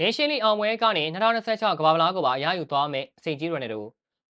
နေရှင်လီအောင်ပွဲကနေ2026ကမ္ဘာ့ဖလားကိုပါအရယူသွားမယ်စိတ်ကြီးရိုနယ်ဒို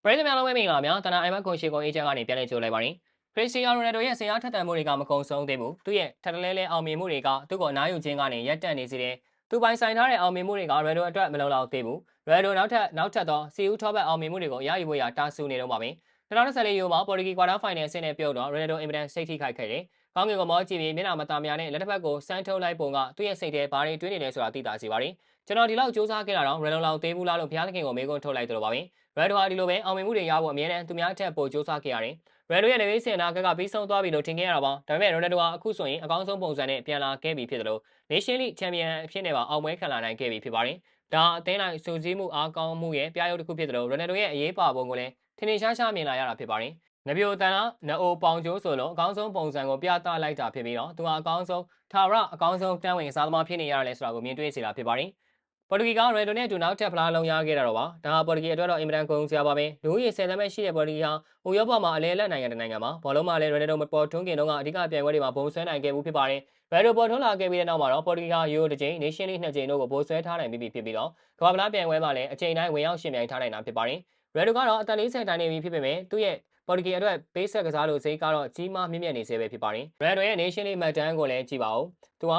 ပရိသတ်များလုံးပဲမင်္ဂလာများတနာအိုင်မက်ကွန်ရှီကွန်အေဂျင့်ကနေပြန်လည်ကြိုလိုက်ပါရင်ခရစ္စတီယာနိုရိုနယ်ဒိုရဲ့ဆရာထက်သန်မှုတွေကမကုံဆုံးသေးဘူးသူ့ရဲ့ထက်တလဲလဲအောင်မြင်မှုတွေကသူ့ကိုအနားယူခြင်းကနေရက်တက်နေစေတယ်သူပိုင်ဆိုင်ထားတဲ့အောင်မြင်မှုတွေကရယ်ဒိုအတွက်မလုံလောက်သေးဘူးရယ်ဒိုနောက်ထပ်နောက်ထပ်သောစီဦးထောပတ်အောင်မြင်မှုတွေကိုအရယူဖို့ရတာဆူနေတော့ပါပဲ2024ယူမှာပေါ်တူဂီကွာတာဖိုင်နယ်ဆင်းနဲ့ပြုတ်တော့ရယ်ဒိုအင်မတန်စိတ်ထိခိုက်ခဲ့တယ် ကောင်းကင်ကမောကြည့်ပြီးမျက်နှာမသားများနဲ့လက်တစ်ဖက်ကိုစမ်းထုတ်လိုက်ပုံကသူ့ရဲ့စိတ်ထဲဘာတွေတွေးနေလဲဆိုတာသိတာစီပါတယ်ကျွန်တော်ဒီလောက်စူးစမ်းခဲ့တာတော့ရယ်လုံလောက်သေးဘူးလားလို့ဘုရားသခင်ကိုမေးခွန်းထုတ်လိုက်တယ်လို့ပါပဲရယ်ဒိုဟာဒီလိုပဲအောင်မြင်မှုတွေရဖို့အမြဲတမ်းသူများထက်ပိုစူးစမ်းခဲ့ရတယ်ရယ်ဒိုရဲ့နေဝေးစင်နာကကပြီးဆုံးသွားပြီလို့ထင်ခဲ့ရတာပါဒါပေမဲ့ရိုနယ်ဒိုဟာအခုဆိုရင်အကောင်းဆုံးပုံစံနဲ့ပြန်လာခဲ့ပြီဖြစ်တယ်လို့ Nation League Champion အဖြစ်နဲ့ပါအောင်ပွဲခံလာနိုင်ခဲ့ပြီဖြစ်ပါတယ်ဒါအသင်းလိုက်စုစည်းမှုအားကောင်းမှုရဲ့ပြရုပ်တစ်ခုဖြစ်တယ်လို့ရိုနယ်ဒိုရဲ့အရေးပါပုံကိုလည်းထင်ထင်ရှားရှားမြင်လာရတာဖြစ်ပါတယ် ငပြိုတန်ကနအိုပေါင်ကျိုးဆိုလို့အကောင်းဆုံးပုံစံကိုပြသလိုက်တာဖြစ်ပြီးတော့သူဟာအကောင်းဆုံးထာဝရအကောင်းဆုံးတန်းဝင်စားသမားဖြစ်နေရတယ်ဆိုတာကိုမြင်တွေ့စေတာဖြစ်ပါတယ်ပေါ်တူဂီကရယ်ဒိုနဲ့အတူနောက်ထပ်ဖလားလုံးရခဲ့တာတော့ပါဒါဟာပေါ်တူဂီအတွက်တော့အင်မတန်ကုန်စရာပါပဲလူဦးရေ10သန်းပဲရှိတဲ့ပေါ်တူဂီဟာဥရောပမှာအလဲလက်နိုင်ငံတစ်နိုင်ငံမှာဘောလုံးမှာလည်းရယ်ဒိုမပေါ်ထွန်းခင်တုန်းကအဓိကပြိုင်ပွဲတွေမှာပုံဆွဲနိုင်ခဲ့မှုဖြစ်ပါတယ်ရယ်ဒိုပေါ်ထွန်းလာခဲ့ပြီးတဲ့နောက်မှာတော့ပေါ်တူဂီဟာယူရိုတစ်ကြိမ် Nation League နှစ်ကြိမ်တို့ကိုပုံဆွဲထားနိုင်ပြီးဖြစ်ပြီးတော့ကမ္ဘာ့ဖလားပြိုင်ပွဲမှာလည်းအချိန်တိုင်းဝင်ရောက်ရှင်ပြိုင်ထားနိုင်တာဖြစ်ပါတယ်ရယ်ဒိုကတော့အသက်40တန်းနေပြီဖြစ်ပေမဲ့သူ့ရဲ့ ပေါ်တူဂီအတွက်ပေးဆက်ကစားလို့ဈေးကတော့ကြီးမားမြင့်မြတ်နေစေပဲဖြစ်ပါတယ်။ရန်ဒိုရဲ့ Nation League မှတ်တမ်းကိုလည်းကြည့်ပါဦး။သူက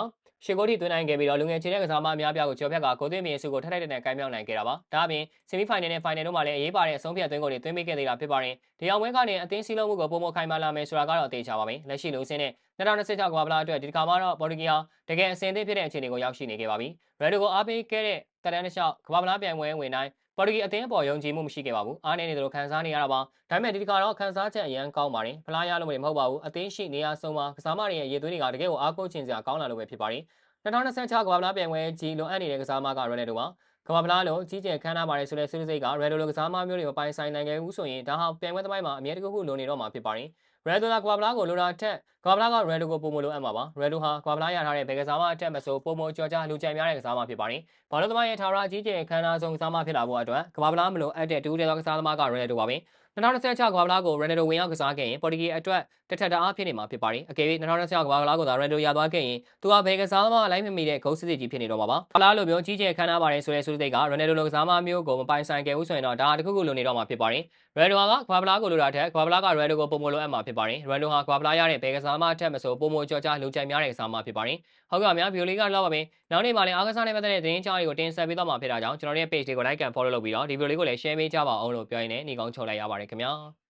ရှေဂိုတီသွင်းနိုင်ခဲ့ပြီးတော့လူငယ်ခြေတဲ့ကစားမအများပြားကိုကျော်ဖြတ်ကဂိုးသွင်းမြေစုကိုထထိုက်တဲ့နဲ့ကိုင်းမြောက်နိုင်ခဲ့တာပါ။ဒါအပြင်ဆီမီဖိုင်နယ်နဲ့ဖိုင်နယ်တို့မှာလည်းအရေးပါတဲ့အဆုံးဖြတ်သွင်းကိုတွေသွင်းပေးခဲ့သေးတာဖြစ်ပါတယ်။ဒီအောင်ပွဲကနေအသင်းစည်းလုံးမှုကိုပုံမခိုင်မာလာမယ်ဆိုတာကတော့အသေးချပါမယ်။လက်ရှိလူစင်းနဲ့2026ကမ္ဘာ့ဖလားအတွက်ဒီတစ်ခါမှတော့ပေါ်တူဂီဟာတကယ်အဆင်သင့်ဖြစ်တဲ့အခြေအနေကိုရောက်ရှိနေခဲ့ပါပြီ။ရန်ဒိုကိုအားပေးခဲ့တဲ့တရန်တစ်လျှောက်ကမ္ဘာ့ဖလားပြိုင်ပွဲဝင်တိုင်း ပေါ်တူဂီအသင်းအပေါ်ယုံကြည်မှုမရှိခဲ့ပါဘူးအားနည်းနေတယ်လို့ခံစားနေရတာပါဒါပေမဲ့ဒီတစ်ခါတော့ခံစားချက်အရန်ကောင်းပါတယ်ဖလားရလို့မဟုတ်ပါဘူးအသင်းရှိနေရဆုံးမှာကစားမတွေရဲ့ရေသွေးတွေကတကယ်ကိုအားကိုးချင်စရာကောင်းလာလို့ပဲဖြစ်ပါတယ်2026ကမ္ဘာ့ဖလားပြိုင်ပွဲကြီးလွန်အပ်နေတဲ့ကစားမကရိုနယ်ဒိုပါကမ္ဘာဖလားလို့ကြီးကျယ်ခမ်းနားပါတယ်ဆိုတဲ့ဆွေးနွေးစိတ်ကရယ်ဒိုလိုကစားမမျိုးတွေမပိုင်ဆိုင်နိုင်ခဲ့ဘူးဆိုရင်ဒါဟာပြိုင်ပွဲသမိုင်းမှာအမြဲတကူလိုနေတော့မှာဖြစ်ပါတယ် ရယ်ဒိုလာကဘာဘလာကိုလိုတာထက်ကဘာဘလာကရယ်ဒိုကိုပုံမလို့အပ်မှာပါရယ်ဒိုဟာကဘာဘလာရထားတဲ့ဘယ်ကစားမအထက်မဆိုပုံမကြော်ကြလူကြိုင်များတဲ့ကစားမဖြစ်ပါတယ်ဘာလို့သမားရဲ့ထာဝရကြီးကျယ်ခမ်းနားဆုံးကစားမဖြစ်လာဖို့အတွက်ကဘာဘလာမလို့အပ်တဲ့တူးတဲ့ကစားသမားကရယ်ဒိုပါပဲ2026ကဘာဘလာကိုရယ်ဒိုဝင်ရောက်ကစားခဲ့ရင်ပေါ်တူဂီအတွက်တစ်ထက်တအားဖြစ်နေမှာဖြစ်ပါတယ်အကယ်၍2026ကဘာဘလာကိုသာရယ်ဒိုရသွားခဲ့ရင်သူကဘယ်ကစားသမားလိုက်မမီတဲ့ဂုတ်စစ်စစ်ကြီးဖြစ်နေတော့မှာပါဘာလာလိုမျိုးကြီးကျယ်ခမ်းနားပါတယ်ဆိုတဲ့ဆိုတဲ့ကရယ်ဒိုလိုကစားမမျိုးကိုမပိုင်ဆိုင်ခဲ့ဘူးဆိုရင်တော့ဒါတခုခုလိုနေတော့မှာဖြစ်ပါတယ်ရယ်ဒိုဟာကကဘာဘလာကိုလိုတာထက်ကဘာဘလာကရယ်ဒိုကိုပုံမလို့အပ်မှာဖြစ်ပါတယ်ရယ်ဒိုဟာကဘာဘလာရတဲ့ဘယ်ကစားမအထက်မဆိုပုံမကြော်ကြလူကြိုင်များတဲ့ကစားမဖြစ်ပါတယ်ဟုတ်ကဲ့ပါဗျာဗီဒီယိုလေးကတော့ပါပဲနောက်နေ့မှာလည်းအားကစားနဲ့ပတ်သက်တဲ့သတင်းကြားတွေကိုတင်ဆက်ပေးသွားမှာဖြစ်တာကြောင့်ကျွန်တော်ရဲ့ page တွေကို like and follow လုပ်ပြီးတော့ဒီဗီဒီယိုလေးကိုလည်း share ပေးကြပါအောင်လို့ပြောရင်းနဲ့ညီကောင်းချုပ်လိုက်ရပါတယ်ခင်ဗျာ